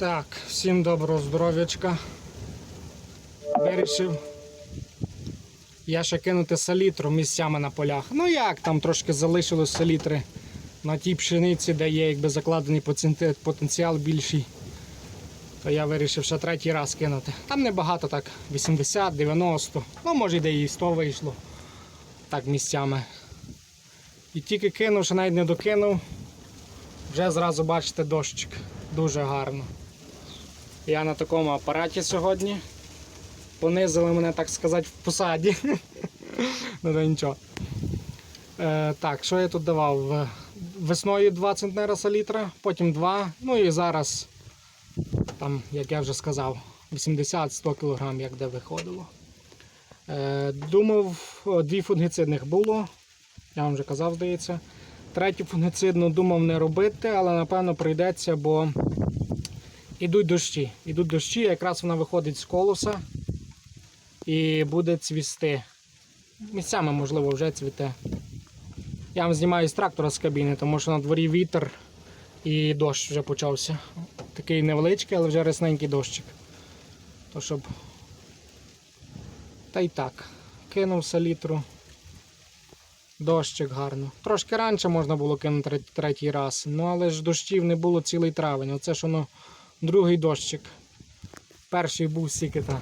Так, всім доброго здоров'ячка. Вирішив я ще кинути салітру місцями на полях. Ну як, там трошки залишилось салітри на тій пшениці, де є якби закладений потенціал більший. То я вирішив ще третій раз кинути. Там небагато так, 80, 90, ну може й де і 100 вийшло. Так місцями. І тільки кинув, ще навіть не докинув. Вже зразу бачите дощик. Дуже гарно. Я на такому апараті сьогодні. Понизили мене, так сказати, в посаді. ну то нічого. Е, так, що я тут давав? Весною 2 центнера салітра, потім 2. Ну і зараз, там, як я вже сказав, 80-100 кг, як де виходило. Е, думав, дві фунгіцидних було. Я вам вже казав, здається. Третю фунгіцидну думав не робити, але напевно прийдеться, бо ідуть дощі. Ідуть дощі, якраз вона виходить з колоса і буде цвісти. Місцями, можливо, вже цвіте. Я вам знімаю з трактора з кабіни, тому що на дворі вітер і дощ вже почався. Такий невеличкий, але вже рясненький дощик. То щоб. Та й так. Кинув салітру. Дощик гарно. Трошки раніше можна було кинути третій раз, ну але ж дощів не було цілий травень. Оце ж воно другий дощик. Перший був стільки та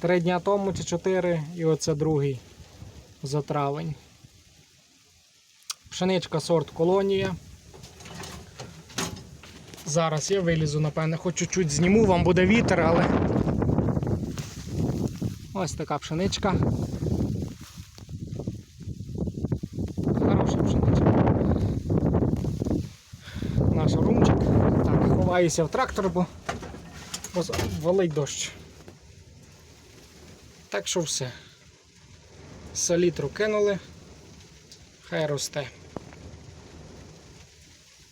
три дня тому чи чотири, і оце другий за травень. Пшеничка сорт колонія. Зараз я вилізу, напевне, хоч чуть-чуть зніму, вам буде вітер, але. Ось така пшеничка. Ховаюся в трактор, бо, бо валить дощ. Так що все. Салітру кинули. Хай росте.